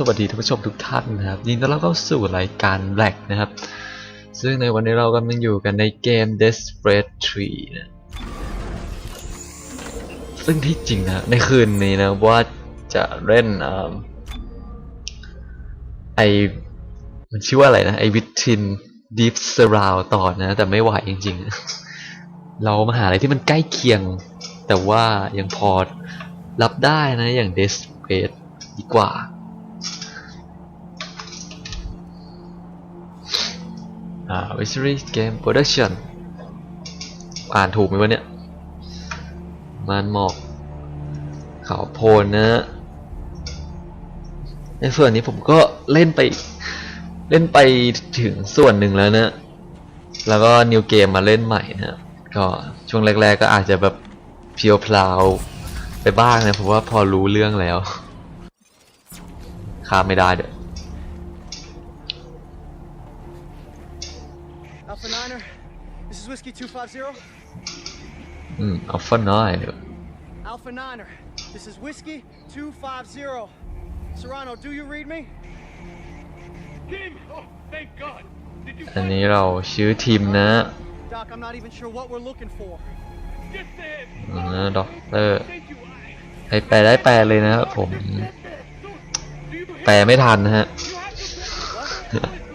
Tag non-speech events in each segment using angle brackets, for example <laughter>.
สวัสดีท่านผู้ชมทุกท่านนะครับยินดีต้อนรับเข้าสู่รายการ Black นะครับ ซึ่งในวันนี้เรากำลังอยู่กันในเกม Desperate Tree นะซึ่งที่จริงนะในคืนนี้นะว่าจะเล่นอ่าไอมันชื่อว่าอะไรนะไอวิทิน Deep Surround ต่อนะแต่ไม่ไหวจริง ๆ เรามาหาอะไรที่มันใกล้เคียง แต่ว่ายังพอรับได้นะอย่าง Desperate ดีกว่า อ่า Victory Game Production อ่านถูกไหมวะเนี่ยมันหมอกเขาโพลนนะในส่วนนี้ผมก็เล่นไปเล่นไปถึงส่วนหนึ่งแล้วนะแล้วก็นิวเกมมาเล่นใหม่นะก็ช่วงแรก ๆ ก็อาจจะแบบเพียวพลาวไปบ้างนะผมว่าพอรู้เรื่องแล้วข้ามไม่ได้เด้อ 250. อืมอัลฟาน้อย Alpha Niner, this is Whiskey 250. Serrano, do you read me? Tim! Oh, thank God! Did you อัน find นี้เราชื่อทีมนะ Doc, I'm not even sure what we're looking for. Just said. อืมด็อกเตอร์ Thank you. I ใครแปลได้แปลเลยนะครับผม said that. So, do you แปลไม่ทันนะฮะ You have to What?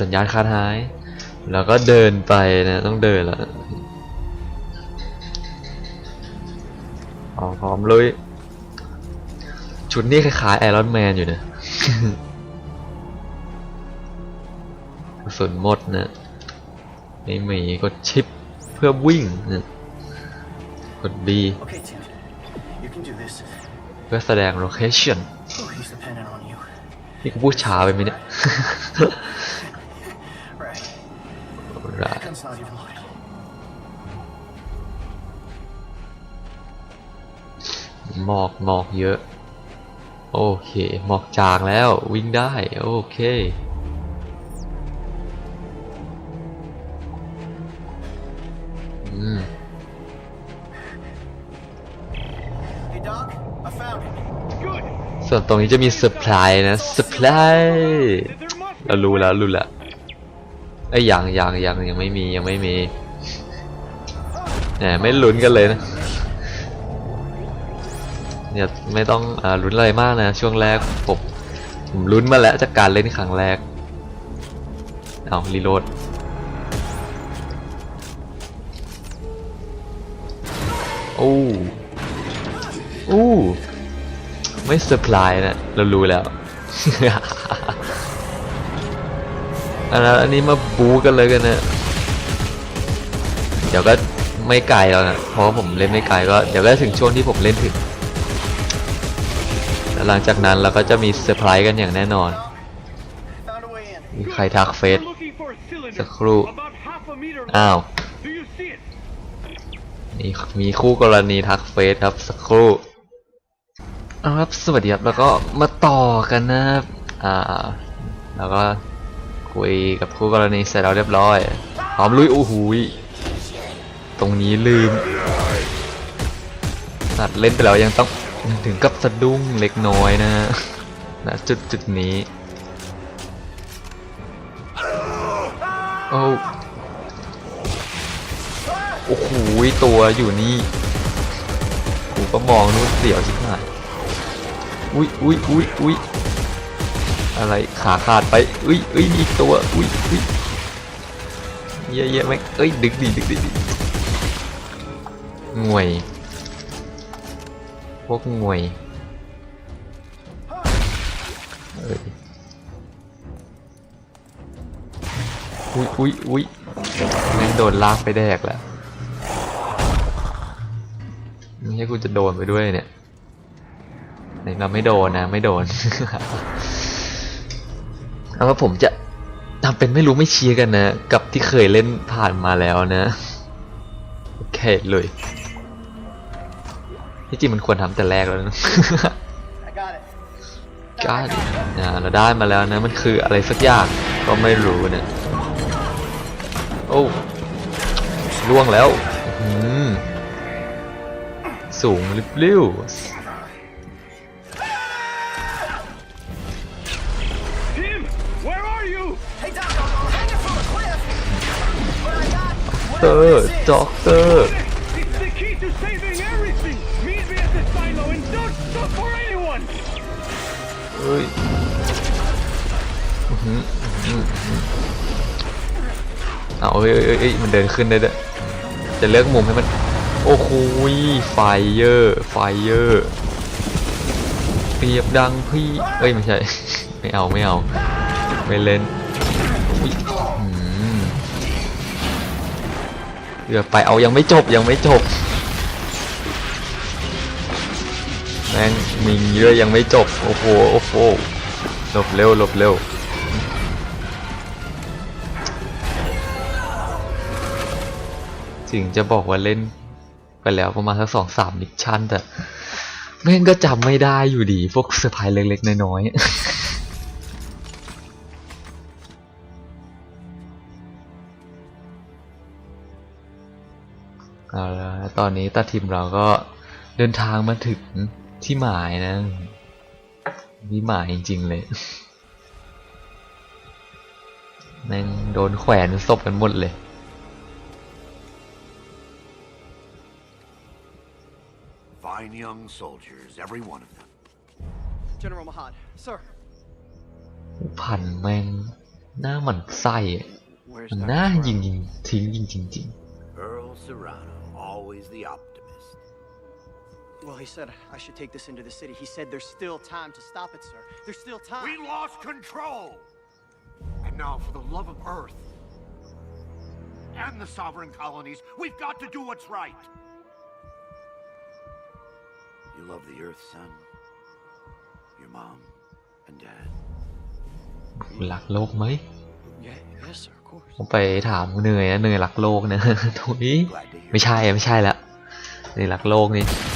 สัญญาณขาดหาย แล้วก็เดินไปนะต้องเดินแล้วอ๋อพร้อมเลย ชุดนี้คล้ายๆไอรอนแมนอยู่นะกระสุนหมดนะไม่มีกดชิปเพื่อวิ่งนะกด B Okay, Tim. You can do this. เพื่อแสดง location Oh, he's dependent on you. นี่กูพูดช้าไปไหมเนี่ย หมอกหมอกเยอะ โอเค หมอกจางแล้ววิ่งได้ โอเคอืม Hey, Doc. I found it. Good. ส่วนตรงนี้จะมีเซอร์ไพรส์นะเซอร์ไพรส์ There must เรารู้แล้วรู้แล้วไอ้ยยังยังยังยังไม่มียังไม่มีแหมไม่ลุ้นกันเลยนะ เนี่ยไม่ต้องอลุ้นอะไรมากนะ ช่วงแรกผมผมลุ้นมาแล้วจากการเล่นครั้งแรก เอารีโหลดโอ้โอ้ไม่เซอร์ไพรส์นะเรารู้แล้วอันนั้นอันนี้มาบูกันเลยกันนะเดี๋ยวก็ไม่ไกลแล้วนะเพราะผมเล่นไม่ไกลก็เดี๋ยวก็ถึงช่วงที่ผมเล่นถึง แล้วหลังจากนั้นเราก็จะมีเซอร์ไพรส์กันอย่างแน่นอน มีใครทักเฟซสักครู่ อ้าว long. Do you see it? มีคู่กรณีทักเฟซครับสักครู่ เอาครับสวัสดีครับแล้วก็มาต่อกันนะครับ อ่า แล้วก็คุยกับคู่กรณีเสร็จแล้วเรียบร้อยพร้อมลุยโอ้โหตรงนี้ลืมตัดเล่นไปแล้วยังต้อง ถึงกับสะดุ้งเล็กน้อยนะฮะณจุดจุดนี้ โอ้โอ้โหตัวอยู่นี่ กูก็มองนู่นเสียวชิบหายอุ้ยอุ้ยอุ้ยอุ้ยอะไรขาขาดไปอุ้ยอุ้ยมีอีกตัวอุ้ยอุ้ยเยอะแยะไหมเอ้ยดึกดีดึกดีดึกงวย พวกงวยเอ้ยอุ้ยอุ้ยอุ้ยแม่งโดนลากไปแดกแล้วไม่ใช่กูจะโดนไปด้วยเนี่ยไหนเราไม่โดนนะ ไม่โดนเอาว่าผมจะทำเป็นไม่รู้ไม่เชียร์กันนะ กับที่เคยเล่นผ่านมาแล้วนะ โอเคเลย ที่จริงมันควรทำแต่แรกแล้วนะ ก้าดนะเราได้มาแล้วนะมันคืออะไรสักอย่างก็ไม่รู้เนี่ย โอ้ล่วงแล้วสูงริบลิ้วด็อกเตอร์ด็อกเตอร์ ฮ้ยอือหืออเออเอาเฮ้ยเฮ้ยมันเดินขึ้นได้ด้วยจะเลือกมุมให้มัน โอ้โหไฟเยอร์ไฟเยอร์เปรียบดังพี่เอ้ยไม่ใช่ ไม่เอาไม่เอาไม่เล่นอุ๊ยอื้อดไปเอายังไม่จบยังไม่จบ แม่งมิงเยอะยังไม่จบ โอ้โห โอ้โหหลบเร็วหลบเร็วถึงจะบอกว่าเล่นไปแล้วประมาณสักสองสามมิชชั่นแต่แม่งก็จำไม่ได้อยู่ดี พวกเซอร์ไพรส์เล็กๆ น้อยๆเอาละตอนนี้ตาทีมเราก็เดินทางมาถึง ที่หมายนะนี่หมายจริงๆเลยแม่งโดนแขวนศพกันหมดเลย Fine young soldiers, every one of them. General Mahad, sir. พันแม่งหน้าหมันไส้อะ Where's มัน Dr. หน้า Serrano? ยิงยิงทิ้งยิงจริง Earl Serrano, always the optimist. Well, he said I should take this into the city. He said there's still time to stop it, sir. There's still time. We lost control! And now, for the love of Earth and the sovereign colonies, we've got to do what's right. You love the Earth, son? Your mom and dad? ๆรักโลกไหม Yeah, yes, sir, of course. ผมไปถามเนยนะเนยรักโลกนะ ตรงนี้ ไม่ใช่อะไม่ใช่ละเนยรักโลกนี่ <laughs>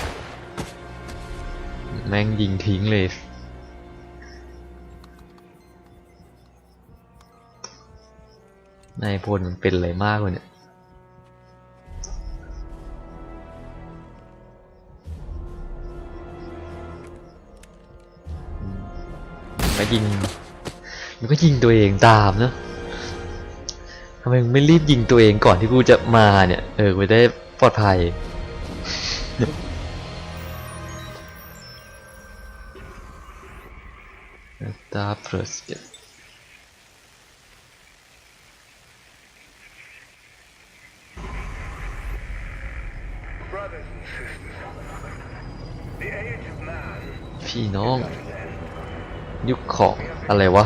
แม่งยิงทิ้งเลยนายพลมันเป็นอะไรมากเลยเนี่ยมันก็ยิง มันก็ยิงตัวเองตามเนอะทำไมมึงไม่รีบยิงตัวเองก่อนที่กูจะมาเนี่ย เออ กูได้ปลอดภัย ตาเพรสเกต Brothers and sisters, the age of man พี่น้อง ยุคของอะไรวะ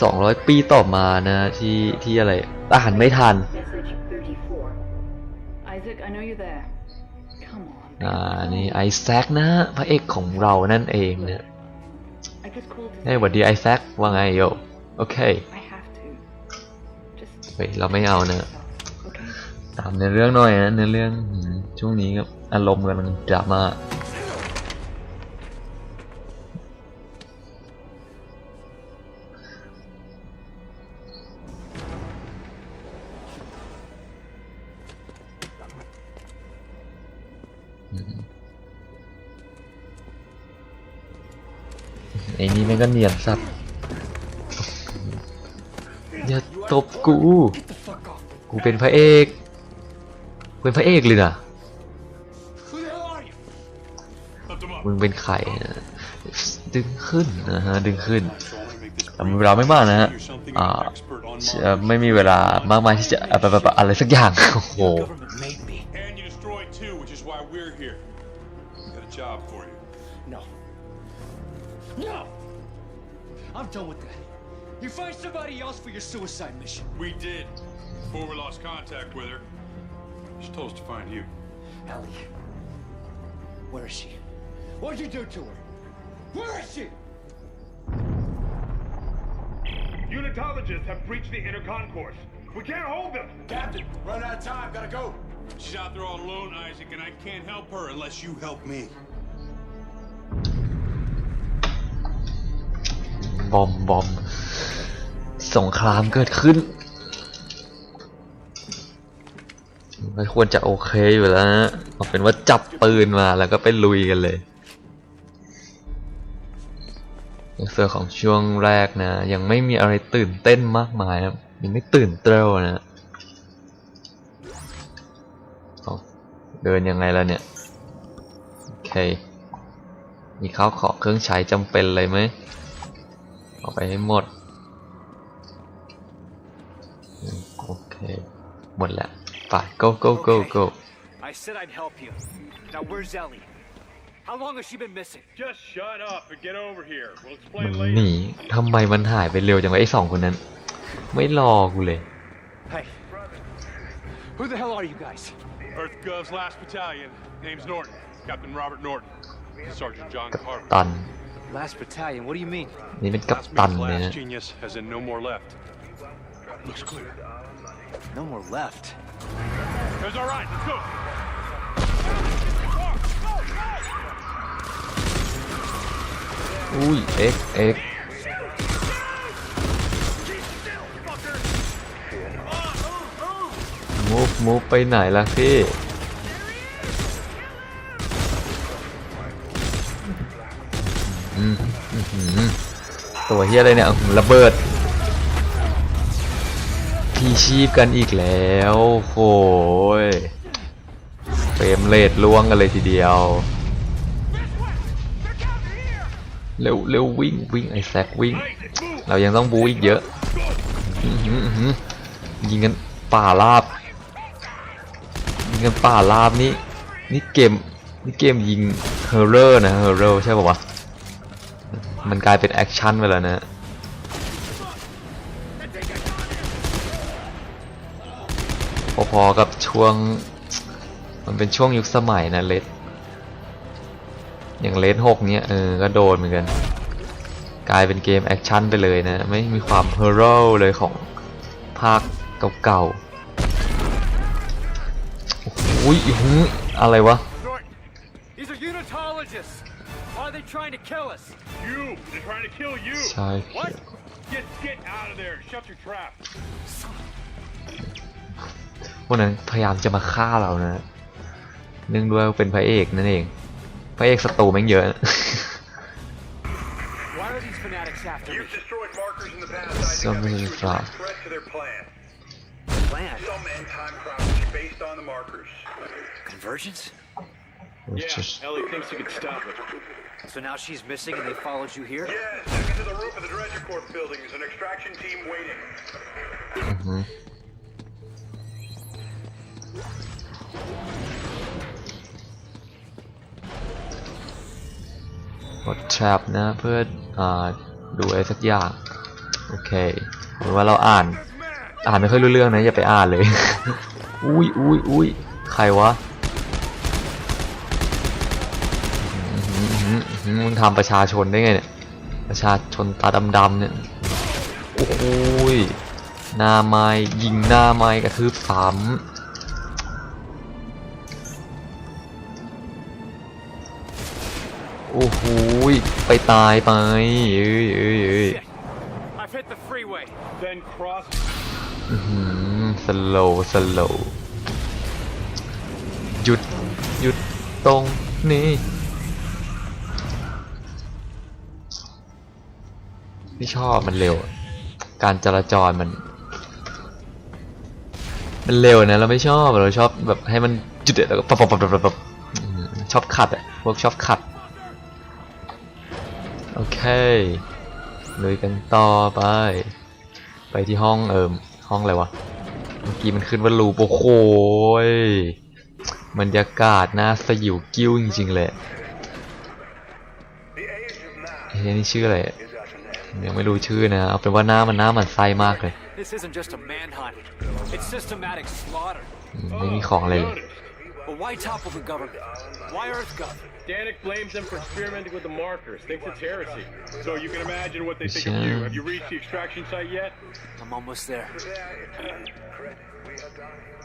สองร้อยปีต่อมานะที่ที่อะไรอาหารไม่ทัน Isaac, I know you're there. Come on. อ่านี่ไอแซคนะฮะพระเอกของเรานั่นเองเนี่ย I just called to เฮ้ยหวัดดีไอแซคว่าไงโยโอเค I have to. Just เฮ้ยเราไม่เอาเนะ okay? ตามในอเรื่องหน่อยนะในอเรื่องอืมช่วงนี้ก็อารมณ์กำลังดราม่า ไอ้นี่แม่งก็เนียนสัตว์อย่าตบกู กูเป็นพระเอก เป็นพระเอกเลยนะมึงเป็นใครนะดึงขึ้นนะฮะดึงขึ้นแต่มีเวลาไม่มากนะฮะอ่าไม่มีเวลามากมายที่จะอะแบบแบบอะไรสักอย่าง โอ้โห suicide mission. We did, before we lost contact with her. She told us to find you. Ellie, where is she? What'd you do to her? Where is she? Unitologists have breached the inner concourse. We can't hold them! Captain, run out of time, gotta go! She's out there all alone, Isaac, and I can't help her unless you help me. Bomb, bomb. สงครามเกิดขึ้นไม่ควรจะโอเคอยู่แล้วนะเอาเป็นว่าจับปืนมาแล้วก็ไปลุยกันเลยในส่วนของช่วงแรกนะ ยังไม่มีอะไรตื่นเต้นมากมายนะยังไม่ตื่นเต้นนะเอาเดินยังไงแล้วเนี่ย โอเค มีข้าวของเครื่องใช้จำเป็นเลยไหมเอาไปให้หมด หมดแล้ว ไป go go go go I said I'd help you. Now where's Ellie? How long has she been missing? Just shut up and get over here. We'll มัน explain ห later. นีทำไมมันหายไปเร็วจังวะไอ้สองคนนั้น ไม่รอกูเลย Hey. Who the hell are you guys? Earth Gov's last battalion. Name's Norton. Captain Robert Norton. Sergeant John กัป Carver. ตัน Last battalion, what do you mean? นี่เป็นกัป Last ตัน means เลยนะ last genius, as in no more left. Looks clear. No more left. That's all right. Let's go. อุ้ยเอ็กเอ็กมูฟมูฟไปไหนล่ะพี่อืมอื้อหือตัวเฮียอะไรเนี่ยอื้อหือระเบิด พี่ชีพกันอีกแล้วโอ้ยเฟรมเรทล่วงกันเลยทีเดียว เร็วเร็ววิ่งวิ่งไอ้แซกวิ่ง เรายังต้องบูอีกเยอะออยิงกันป่าลาบ ยิงกันป่าลาบนี่นี่เกมนี่เกมยิงเฮอร์เรอร์นะเฮอร์เรอร์ใช่ป่าวะ มันกลายเป็นแอคชั่นไปแล้วนะ พอๆกับช่วง มันเป็นช่วงยุคสมัยนะเลดอย่างเลนหกเนี้ยเออก็โดนเหมือนกัน กลายเป็นเกมแอคชั่นไปเลยนะ ไม่มีความเฮอร์โร่เลยของภาคเก่าๆโอ้โหอื้อหืออะไรวะ Norton, these are unitologists. Why are they trying to kill us? You! They're trying to kill you! ใช่ What? Get get out of there! Shut your trap! พวกนั้นพยายามจะมาฆ่าเรานะเนื่องด้วยว่าเป็นพระเอกนั่นเอง พระเอกศัตรูแม่งเยอะ Why are these fanatics after me? You've destroyed markers in the past. I So think that many makes you a flaws. direct threat to their plan. Plan? Some end-time prophecy based on the markers. Convergence? Which Yeah, is- Ellie thinks you can stop it. So now she's missing and they followed you here? Yes, take it to the roof of the Dredger Corp building. There's an extraction team waiting. อือหือ กดแทร็บนะเพื่ออดูอะไรสักอย่าง โอเคหรือว่าเราอ่าน อ่านไม่ค่อยรู้เรื่องนะอย่าไปอ่านเลย อุ้ยอุ้ยอุ้ยใครวะมึงทำประชาชนได้ไงเนี่ย ประชาชนตาดำๆเนี่ย โอ้ยหน้าไม้ยิงหน้าไม้กระทืบซ้ำ โอ้โหยไปตายไปเอ้ยเอ้ยเอ้ย I've hit the freeway. Then cross สโลสโลหยุดหยุดตรงนี้ที่ชอบมันเร็วอะการจราจรมัน มันเร็วนะเราไม่ชอบเราชอบแบบให้มันจุดเด็ดแล้วก็ปับปับปับปับปับปับอืมชอบขัดอะพวกชอบขัดโอเคลุยกันต่อไป ไปที่ห้องเอิมห้องอะไรวะ เมื่อกี้มันขึ้นว่ารูปโอ้โหยบรรยากาศน่าสยิวกิ้วจริงๆเลย The age of man เฮ้ยนี่ชื่ออะไร is at an end. ยังไม่รู้ชื่อนะ เอาเป็นว่าหน้ามันหน้ามันไส้มากเลย This isn't just a manhunt. It's systematic slaughter. อืมไม่มีของอะไรเลย But why topple the government? Why EarthGov? Danik blames them for experimenting with the markers, thinks it's heresy. So you can imagine what they think of Yeah. you. Have you reached the extraction site yet? I'm almost there.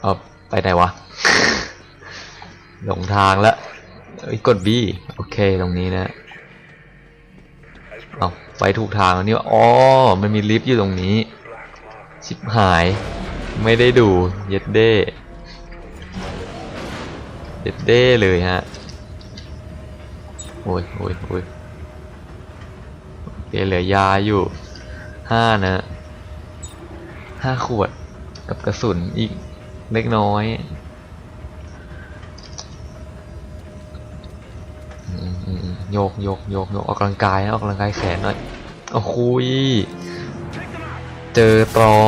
เออไปไหนวะ หลงทางแล้วเอ้ยกด B โอเคตรงนี้นะเอาไปถูกทางแล้วนี่วะอ๋อ มันมีลิฟต์อยู่ตรงนี้ ชิบหาย ไม่ได้ดู เย็ดเด้ เย็ดเด้เลยฮะ โอ้ยโอ้ยโอ้ยโอเคเหลือยาอยู่ห้านะห้าขวดกับกระสุนอีกเล็กน้อยโยกโยกโยกโยกออกกำลังกายนะออกกำลังกายแขนหน่อยโอ้คุยเจอตรอ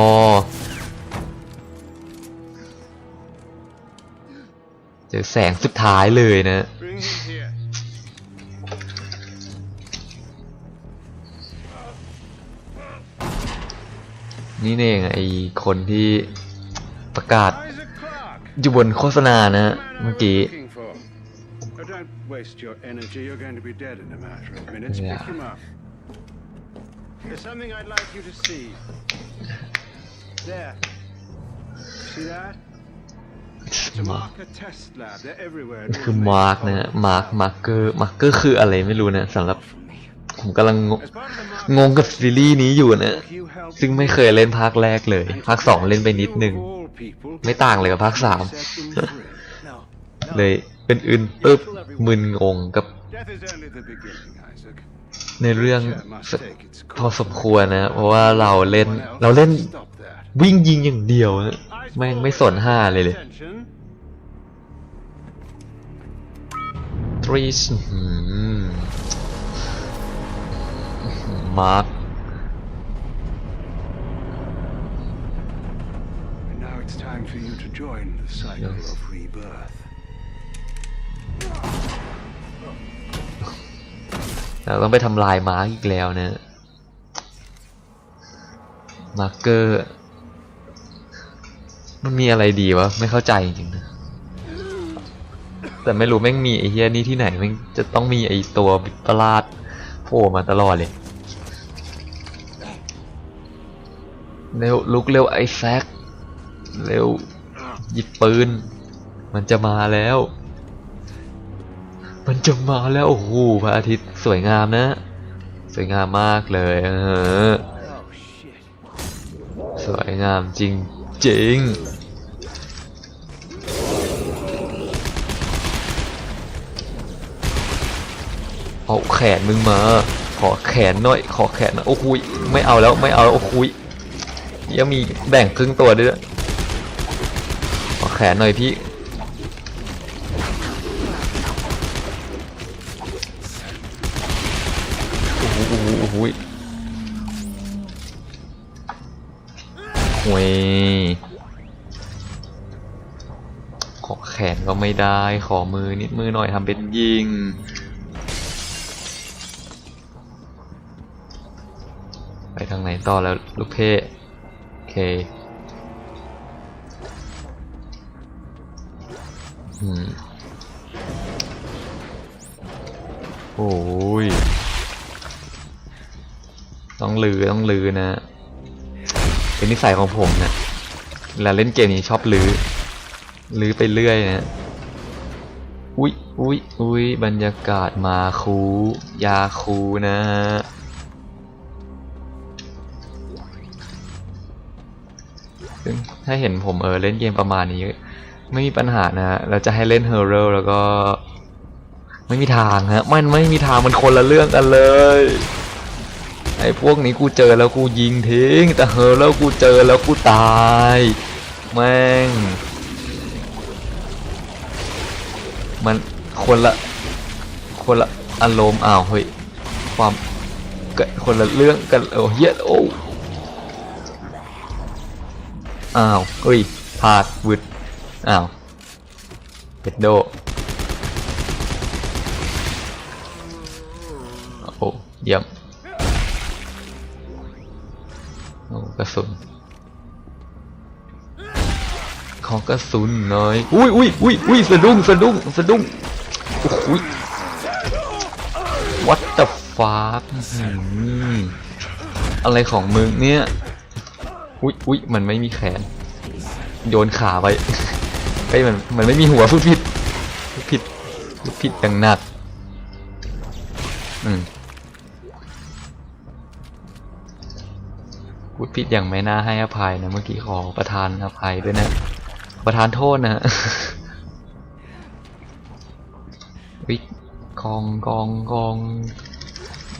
เจอแสงสุดท้ายเลยนะ นี่เองไอคนที่ประกาศ Isaac Clarke. อยู่บนโฆษณานะ man เมื่อ I'm กี้ looking for. Oh, don't waste your energy. You're going to be dead in a matter of minutes. Yeah. Pick him up. There's something I'd like you to see. There. See that? It's a มา marker test lab. They're everywhere. คือมาร์กนะฮะมาร์กมาร์เกอร์มาร์เกอร์คืออะไรไม่รู้นะสำหรับ ผมกำลังงงงกับซีรีส์นี้อยู่นะ ซึ่งไม่เคยเล่นภาคแรกเลย ภาคสองเล่นไปนิดนึงไม่ต่างเลยกับภาคสามเลยเป็นอื่นปึ๊บมึนงงกับ ในเรื่องพอสมควรนะ เพราะว่าเราเล่นเราเล่นวิ่งยิงอย่างเดียวนะแม่งไม่สนห้าเลยเลยทรีช มาร์ก And now it's time for you to join the cycle Yes. of rebirth. เราต้องไปทำลายมาร์กอีกแล้วนะมาร์เกอร์มันมีอะไรดีวะ ไม่เข้าใจจริงๆนะแต่ไม่รู้แม่งมีไอ้เฮียนี่ที่ไหนแม่งจะต้องมีไอ้ตัวประหลาดโผล่มาตลอดเลย เร็วลุกเร็วไอ้แซกเร็วหยิบปืน มันจะมาแล้ว มันจะมาแล้ว โอ้โหพระอาทิตย์สวยงามนะ สวยงามมากเลยเออสวยงามจริงจริงเอาแขนมึงมา ขอแขนหน่อย ขอแขนหน่อยโอ้โหยไม่เอาแล้วไม่เอาแล้วโอ้โหย ยังมีแบ่งครึ่งตัวด้วยขอแขนหน่อยพี่โอ้โหโอ้โหโอ้ยขอแขนก็ไม่ได้ ขอมือนิดมือหน่อยทำเป็นยิงไปทางไหนต่อแล้วลูกเพ เคอืมโอ้ย ต้องลือต้องลือนะ เป็นนิสัยของผมนะเวลาเล่นเกมนี้ชอบลือ ลือไปเรื่อยนะ อุ๊ยอุ๊ยอุ๊ยบรรยากาศมาคู ยาคูนะฮะ ซึ่งถ้าเห็นผมเออเล่นเกมประมาณนี้ ไม่มีปัญหานะฮะเราจะให้เล่นเฮอร์เรลแล้วก็ ไม่มีทางฮะมันไม่มีทางมันคนละเรื่องกันเลยไอ้พวกนี้กูเจอแล้วกูยิงทิ้ง แต่เฮอร์เรกูเจอแล้วกูตายแม่งมันคนละคนละอารมณ์อ้าวเฮ้ยความกคนละเรื่องกันโอ้เฮียโอ้ อ้าวเฮ้ยพาดวึดอ้าวเจ็ดโดโอ้เยี่ยมโอ้กระสุนขอกระสุนหน่อยอุ้ยอุ้ยอุ้ยอุ้ยสะดุ้งสะดุ้งสะดุ้งโอ้ย what the fuck อะไรของมึงเนี่ย อุ้ยอุ้ยมันไม่มีแขน โยนขาไปเฮ้มันมันไม่มีหัวพูดผิดพูดผิดพูดผิดอย่างหนัก อืมพูดผิดอย่างไม่น่าให้อภัยนะเมื่อกี้ขอประทานอภัยด้วยนะ ประทานโทษนะวิกองกองกอง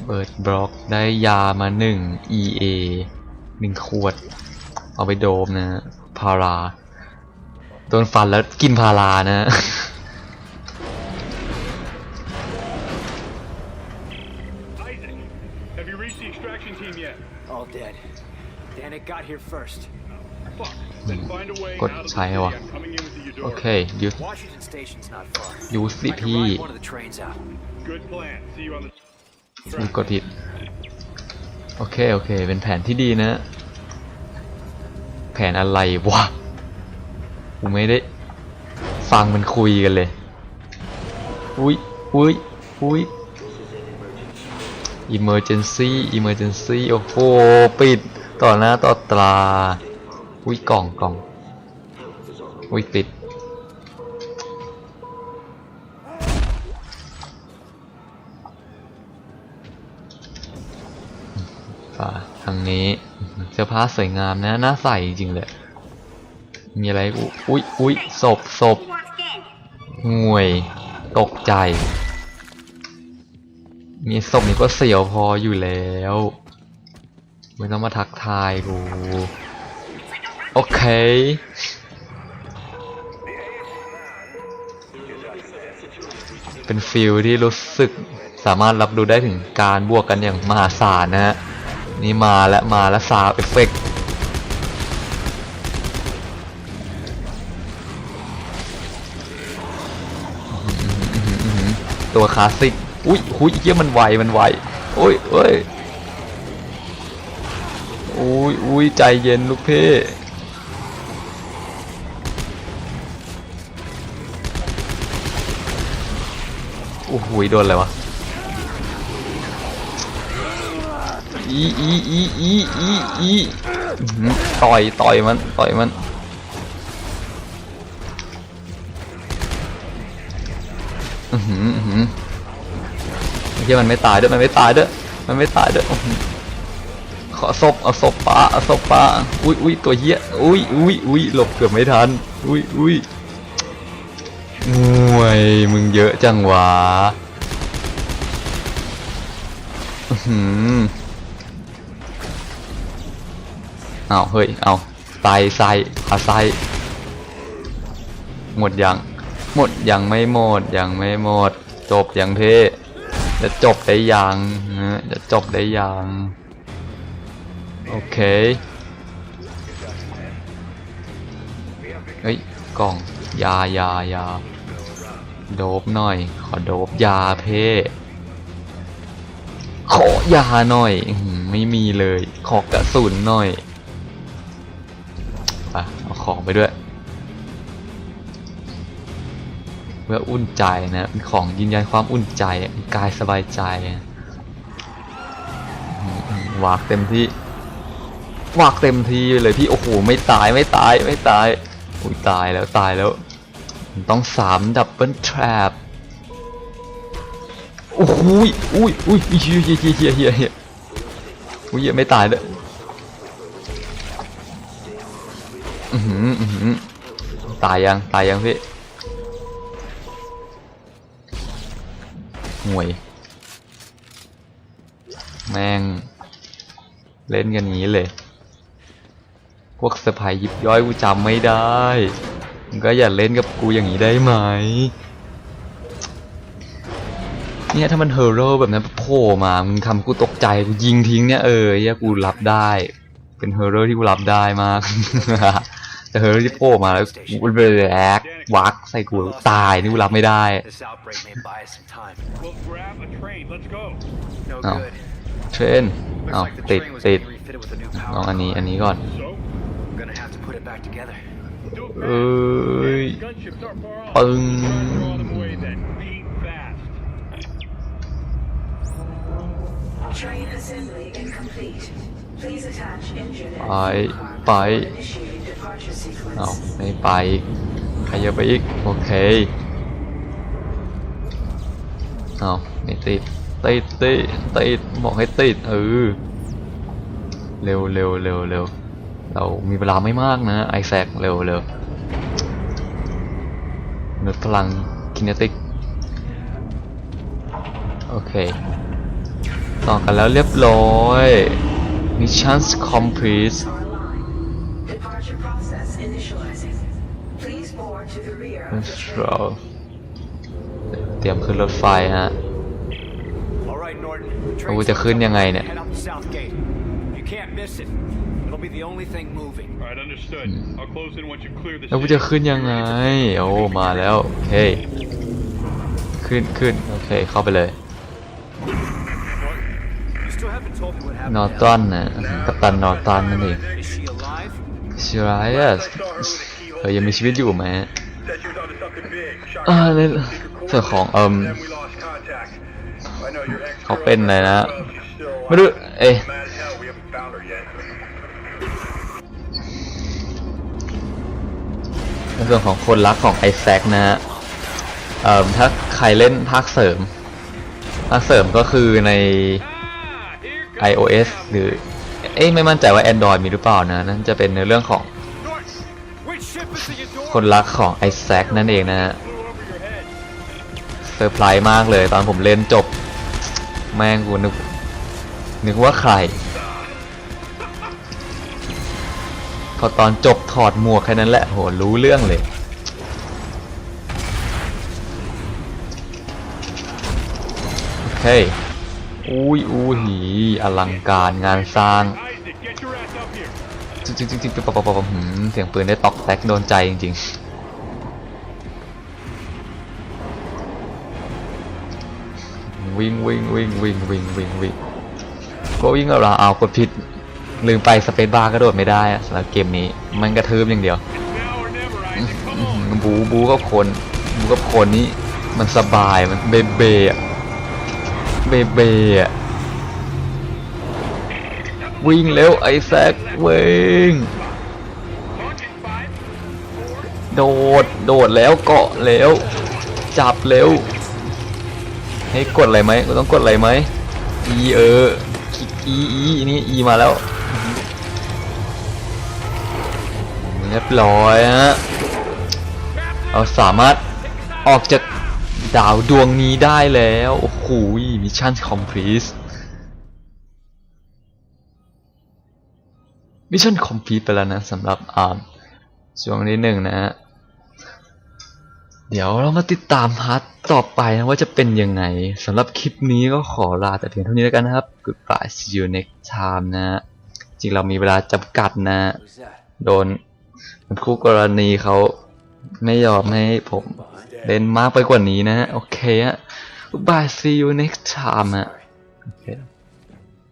เปิดบล็อกได้ยามาหนึ่ง EA หนึ่งขวด เอาไปโดมนะพาราโดนฟันแล้วกินพารานะ Isaac, have you reached the extraction team yet? All dead. Danik got here first. Fuck. Then find a way Gott out of the sei city. Dank. I'm coming in with the โอ Eudora. เคหยุด Washington Station's not far. อยู่สิ I can พี่ ride one of the trains out. Good plan. See you on the มีกดผิดโอเค โอเค เป็นแผนที่ดีนะแผนอะไรวะกูไม่ได้ ฟังมันคุยกันเลย อุ้ยอุ้ยอุ้ย emergency emergency โอ้โห ปิด ต่อหน้าต่อตา อุ้ยกล่องกล่อง อุ้ยปิด ป่าทางนี้เสื้อผ้าสวยงามนะน่าใส่จริงเลยมีอะไรอุอุ้ยอุ้ยศพศพห่วยตกใจ มีศพนี่ก็เสียวพออยู่แล้วไม่ต้องมาทักทายกูโอเคเป็นฟิลที่รู้สึกสามารถรับรู้ได้ถึงการบวกกันอย่างมหาศาลนะฮะ นี่มาแล้วมาแล้วซาวเอฟเฟกต์ตัวคลาสสิก อุ้ยหุยเยี่ยมันไว มันไว โอ้ยโอ้ยอุ้ยอุ้ยใจเย็นลูกเพ่โอ้โหโดนอะไรวะ อีอีอีอีอีอีอื้อหือต่อยต่อยมันต่อยมันอือหืออือหือเฮียมันไม่ตายด้วยมันไม่ตายด้วยมันไม่ตายด้วยอื้อหือขอศพเอาศพปลาเอาศพปลาอุ้ยอุ้ยตัวเฮี้ยอุ้ยอุ้ยอุ้ยหลบเกือบไม่ทันอุ้ยอุ้ยงวยมึงเยอะจังวะอือหือ เอาเฮ้ย เอาใส่ใส่ขาใส่หมดยัง หมดยังไม่หมดยังไม่หมด จบยังเพ่จะจบได้ยังนะจะจบได้ยังโอเคเฮ้ยกล่องยายายาโดบหน่อย ขอโดบยาเพ่ขอยาหน่อย ไม่มีเลย ขอกระสุนหน่อย ของไปด้วย เพื่ออุ่นใจนะเป็นของยืนยันความอุ่นใจกายสบายใจวากเต็มที่วากเต็มที่เลยพี่โอ้โหไม่ตายไม่ตายไม่ตายอุ้ยตายแล้วตายแล้ว ต้องสามดับเบิลทรปโอ้โหอุ้ยอุ้ยเฮียเฮียเฮียเฮียเฮียเฮียอุ้ยเหี้ยไม่ตายเลย ตายยัง ตายยังพี่ห่วย แม่ง เล่นกันงี้เลย พวกสะพายยิบย่อยกูจำไม่ได้มึงก็อย่าเล่นกับกูอย่างนี้ได้ไหม เนี่ยถ้ามันเฮอร์โร่แบบนั้นโผล่มามึงทำกูตกใจกูยิงทิ้งเนี่ยเออเยกูรับได้ เป็นเฮอร์โร่ที่กูรับได้มาก แต่เฮอร์โร่ที่โผล่มาแล้วกูแบกวักใส่กูตายนี่กูรับไม่ได้ This outbreak may buy us some time. Well, grab a train. Let's go. No Oh. good. เทรน Looks เอา like the ติด train was ติด being refitted with a new ลอง power. อันนี้อันนี้ก่อน So, I'm gonna have to put it back together. do it เอ้ย fast. Gunships aren't far off. ปึ้ง Try to draw them away then. Be fast. Train assembly incomplete. Please attach engine ไป and ไป initiate departure เอาไม่ไปอีกใครจะไปอีก โอเคเอาไม่ติดติดติดติดบอกให้ติดเออเร็วเร็วเร็วเร็วเรามีเวลาไม่มากนะไอแซคเร็วเร็วนึกพลังคินเนติกโอเค ต่อกันแล้วเรียบร้อย Mission complete Are aligned. To the rear of the train. เราเตรียมขึ้นรถไฟฮะ All right, Norton. โอ้จะขึ้นยังไงเนี่ย Head out the south gate. You can't miss it. It'll be the only thing moving. Alright, understood. I'll close in once you clear the แล้วกูจะขึ้นยังไง โอ้ มาแล้ว โอเค ขึ้นขึ้นโอเค เข้าไปเลย You still haven't told me what น happened. อร์ตันนะกัปตันนอร์ตันนั่นเอง Is she alive? ชิรายสเธอยังมีชีวิตอยู่ไหม ในส่วนของเอิมเขาเป็นอะไรนะ ไม่รู้ เอ๊ะในส่วนของคนรักของไอแซคนะฮะเอ่อถ้าใครเล่นภาคเสริม ภาคเสริมก็คือใน iOS หรือ เอ้ยไม่มั่นใจว่า Android มีหรือเปล่านะ นั่นจะเป็นในเรื่องของ คนรักของไอแซคนั่นเองนะฮะเซอร์ไพรส์มากเลยตอนผมเล่นจบ แม่งกูนึกนึกว่าใคร พอตอนจบถอดหมวกแค่นั้นแหละโหรู้เรื่องเลยโอเคอุ้ยอุ้ยหีอลังการงานสร้าง จริงจริงจริงปะปะปะปะหืมเสียงปืนได้ตอกแตกโดนใจจริงๆ วิ่งวิ่งวิ่งวิ่งวิ่งวิ่งวิ่งก็วิ่งกับเราเอากดผิดลืมไปสเปซบาร์กระโดดไม่ได้อะสำหรับเกมนี้ มันกระทืบอย่างเดียวบูบูกับคนบูกับคนนี้มันสบายมันเบเบอะเบเบอะ วิ่งเร็วไอแซกวิ่งโดด โดดแล้วเกาะแล้ว จับเร็วให้กดอะไรไหมกูต้องกดอะไรไหม E เออคลิก E E นี่ E มาแล้วเรียบร้อยฮะเราสามารถออกจากดาวดวงนี้ได้แล้ว โอ้โหมิชชั่นคอมพลีท มิชชั่นคอมพลีทไปแล้วนะสำหรับอ่าช่วงที่หนึ่งนะฮะเดี๋ยวเรามาติดตามพาร์ทต่อไปนะว่าจะเป็นยังไงสำหรับคลิปนี้ก็ขอลาแต่เพียงเท่านี้แล้วกันนะครับ Goodbye see you next time นะฮะจริงเรามีเวลาจำกัดนะ โดนคู่กรณีเขาไม่ยอมให้ผมเล่นมากไปกว่านี้นะ โอเคฮะ goodbye see you next time ฮะโอเค